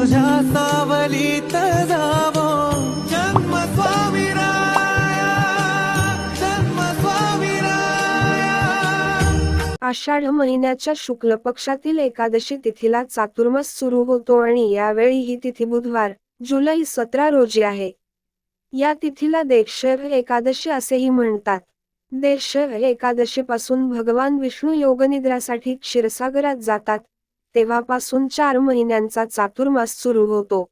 तुझ्या सावलीत जावो. जन्म स्वामी जन्म स्वामी आषाढ महिन्याच्या शुक्ल पक्षातील एकादशी तिथीला चातुर्मास सुरू होतो आणि यावेळी ही तिथी बुधवार जुलै सतरा रोजी आहे. या तिथीला देक्षर एकादशी असेही म्हणतात. देक्षर एकादशीपासून भगवान विष्णू योगनिद्रासाठी क्षीरसागरात जातात. तेव्हापासून चार महिन्यांचा चातुर्मास सुरू होतो.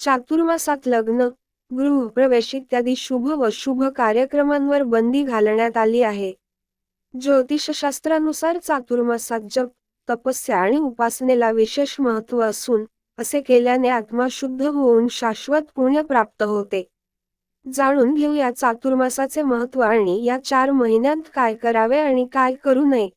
चातुर्मासात लग्न गृहप्रवेश इत्यादी शुभ व शुभ कार्यक्रमांवर बंदी घालण्यात आली आहे. ज्योतिषशास्त्रानुसार चातुर्मासात जप तपस्या आणि उपासनेला विशेष महत्त्व असून असे केल्याने आत्मा शुद्ध होऊन शाश्वत पुण्य प्राप्त होते. जाणून घेऊया चातुर्मासाचे महत्त्व आणि या चार महिन्यात काय करावे आणि काय करू नये.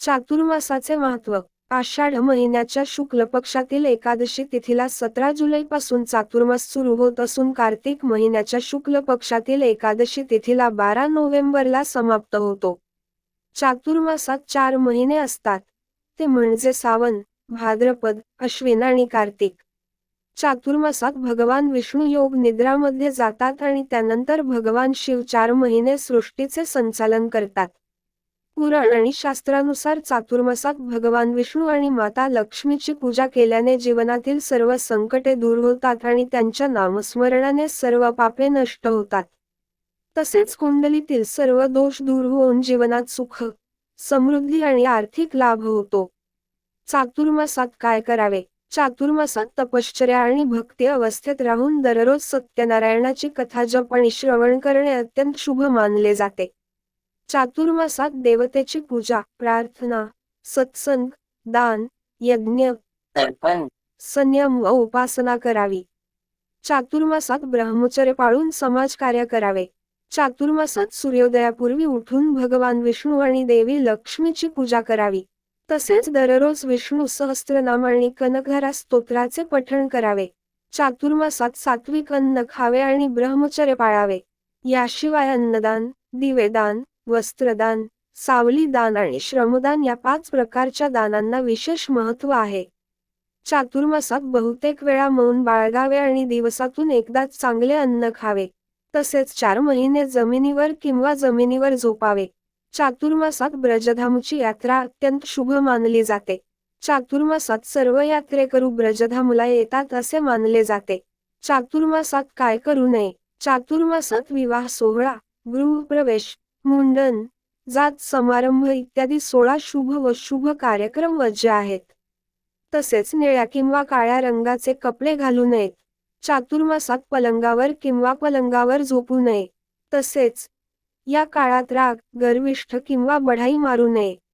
चातुर्मासाचे महत्त्व आषाढ महिन्याच्या शुक्ल पक्षातील एकादशी तिथीला सतरा जुलैपासून चातुर्मास सुरू होत असून कार्तिक महिन्याच्या शुक्ल पक्षातील एकादशी तिथीला बारा नोव्हेंबरला समाप्त होतो. चातुर्मासात चार महिने असतात. ते म्हणजे सावन भाद्रपद अश्विन आणि कार्तिक. चातुर्मासात भगवान विष्णू योग निद्रामध्ये जातात आणि त्यानंतर भगवान शिव चार महिने सृष्टीचे संचालन करतात. पुराण आणि शास्त्रानुसार चातुर्मासात भगवान विष्णू आणि माता लक्ष्मीची पूजा केल्याने जीवनातील सर्व संकटे दूर होतात आणि त्यांच्या नामस्मरणाने सर्व पापे नष्ट होतात. तसेच कुंडलीतील सर्व दोष दूर होऊन जीवनात सुख समृद्धी आणि आर्थिक लाभ होतो. चातुर्मासात काय करावे? चातुर्मासात तपश्चर्या आणि भक्ती अवस्थेत राहून दररोज सत्यनारायणाची कथा जप आणि श्रवण करणे अत्यंत शुभ मानले जाते. चातुर्मासात देवतेची पूजा प्रार्थना सत्संग दान यज्ञ संयम व उपासना करावी. चातुर्मासात ब्रह्मचर्य पाळून समाजकार्य करावे. चातुर्मासात सूर्योदयापूर्वी उठून भगवान विष्णू आणि देवी लक्ष्मीची पूजा करावी. तसेच दररोज विष्णू सहस्त्रनाम आणि कनकहरा स्तोत्राचे पठण करावे. चातुर्मासात सात्विक अन्न खावे आणि ब्रह्मचर्य पाळावे. याशिवाय अन्नदान दिवेदान वस्त्रदान सावली दान आणि श्रमदान या पाच प्रकारच्या दानांना विशेष महत्त्व आहे. चातुर्मासात बहुतेक वेळा मौन बाळगावे आणि दिवसातून एकदाच चांगले अन्न खावे तसेच चार महिने जमिनीवर किंवा जमिनीवर झोपावे. चातुर्मासात ब्रजधामची यात्रा अत्यंत शुभ मानली जाते. चातुर्मासात सर्व यात्रेकरू ब्रजधामला येतात असे मानले जाते. चातुर्मासात काय करू नये? चातुर्मासात विवाह सोहळा गृहप्रवेश मुंडन जात समारंभ इत्यादी सोळा शुभ व शुभ कार्यक्रम वज्य आहेत. तसेच निळ्या किंवा काळ्या रंगाचे कपडे घालू नयेत. चातुर्मासात पलंगावर किंवा पलंगावर झोपू नये. तसेच या काळात राग गर्विष्ठ किंवा बढाई मारू नये.